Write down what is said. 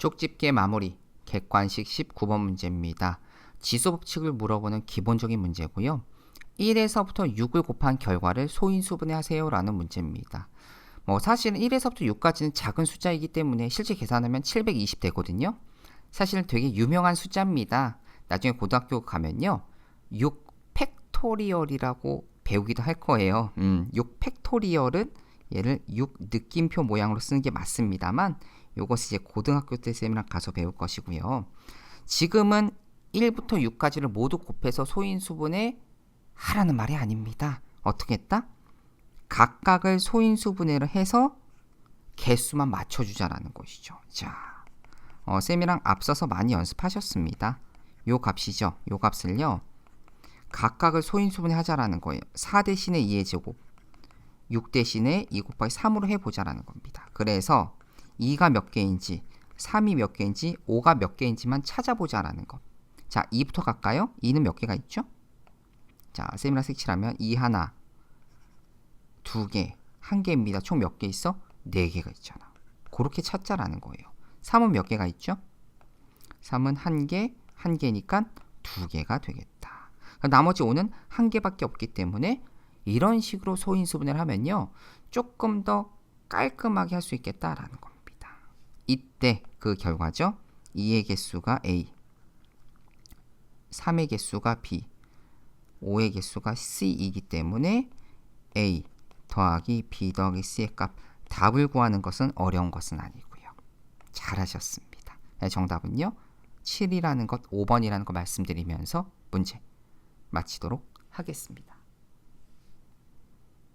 쪽집게 마무리 객관식 19번 문제입니다. 지수 법칙을 물어보는 기본적인 문제고요. 1에서부터 6을 곱한 결과를 소인수분해 하세요라는 문제입니다. 뭐 사실은 1에서부터 6까지는 작은 숫자이기 때문에 실제 계산하면 720 되거든요. 사실은 되게 유명한 숫자입니다. 나중에 고등학교 가면요. 6 팩토리얼이라고 배우기도 할 거예요. 음, 6 팩토리얼은 얘를 6 느낌표 모양으로 쓰는 게 맞습니다만 요것이 이제 고등학교 때 쌤이랑 가서 배울 것이고요. 지금은 1부터 6까지를 모두 곱해서 소인수분해 하라는 말이 아닙니다. 어떻게 했다? 각각을 소인수분해를 해서 개수만 맞춰주자라는 것이죠. 자, 어, 쌤이랑 앞서서 많이 연습하셨습니다. 요 값이죠. 요 값을요. 각각을 소인수분해 하자라는 거예요. 4 대신에 2의 제곱, 6 대신에 2 곱하기 3으로 해보자라는 겁니다. 그래서 2가 몇 개인지, 3이 몇 개인지, 5가 몇 개인지만 찾아보자라는 것. 자, 2부터 갈까요? 2는 몇 개가 있죠? 자, 쌤이랑 색칠하면 2 하나, 두 개, 한 개입니다. 총 몇 개 있어? 네 개가 있잖아. 그렇게 찾자라는 거예요. 3은 몇 개가 있죠? 3은 한 개, 한 개니까 두 개가 되겠다. 나머지 5는 한 개밖에 없기 때문에 이런 식으로 소인수분해를 하면요. 조금 더 깔끔하게 할 수 있겠다라는 겁니다. 이때 그 결과죠. 2의 개수가 A, 3의 개수가 B, 5의 개수가 C이기 때문에 A 더하기 B 더하기 C의 값 답을 구하는 것은 어려운 것은 아니고요. 잘하셨습니다. 네, 정답은요. 7이라는 것, 5번이라는 거 말씀드리면서 문제 마치도록 하겠습니다.